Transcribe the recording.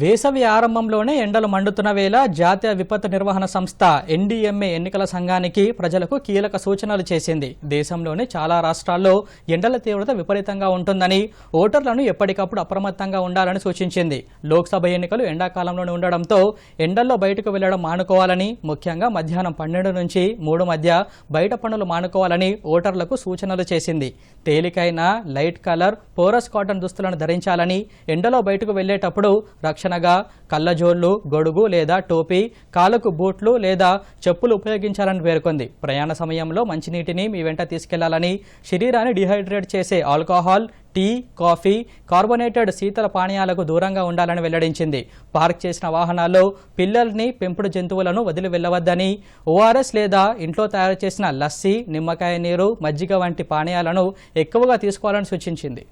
వేసవి ఆరంభంలోనే ఎండలు మండుతున్న వేళ జాతీయ విపత్తు నిర్వహణ సంస్థ ఎన్డీఎంఏ ఎన్నికల సంఘానికి ప్రజలకు కీలక సూచనలు చేసింది. దేశంలోని చాలా రాష్ట్రాల్లో ఎండల తీవ్రత విపరీతంగా ఉంటుందని ఓటర్లను ఎప్పటికప్పుడు అప్రమత్తంగా ఉండాలని సూచించింది. లోక్సభ ఎన్నికలు ఎండాకాలంలోనే ఉండడంతో ఎండల్లో బయటకు వెళ్ళడం మానుకోవాలని ముఖ్యంగా మధ్యాహ్నం పన్నెండు నుంచి మూడు మధ్య బయట పనులు మానుకోవాలని ఓటర్లకు సూచనలు చేసింది. తేలికైన లైట్ కలర్ పోరస్ కాటన్ దుస్తులను ధరించాలని ఎండలో బయటకు వెళ్ళేటప్పుడు రక్షణగా కళ్ళజోళ్ళు గొడుగు లేదా టోపీ కాలకు బూట్లు లేదా చెప్పులు ఉపయోగించాలని పేర్కొంది. ప్రయాణ సమయంలో మంచినీటిని మీ వెంట తీసుకెళ్ళాలని శరీరాన్ని డిహైడ్రేట్ చేసే ఆల్కహాల్ టీ కాఫీ కార్బొనేటెడ్ శీతల పానీయాలకు దూరంగా ఉండాలని వెల్లడించింది. పార్క్ చేసిన వాహనాల్లో పిల్లల్ని పెంపుడు జంతువులను వదిలి వెళ్ళవద్దని ఓఆర్ఎస్ లేదా ఇంట్లో తయారు చేసిన లస్సీ నిమ్మకాయ నీరు మజ్జిగ వంటి పానీయాలను ఎక్కువగా తీసుకోవాలని సూచించింది.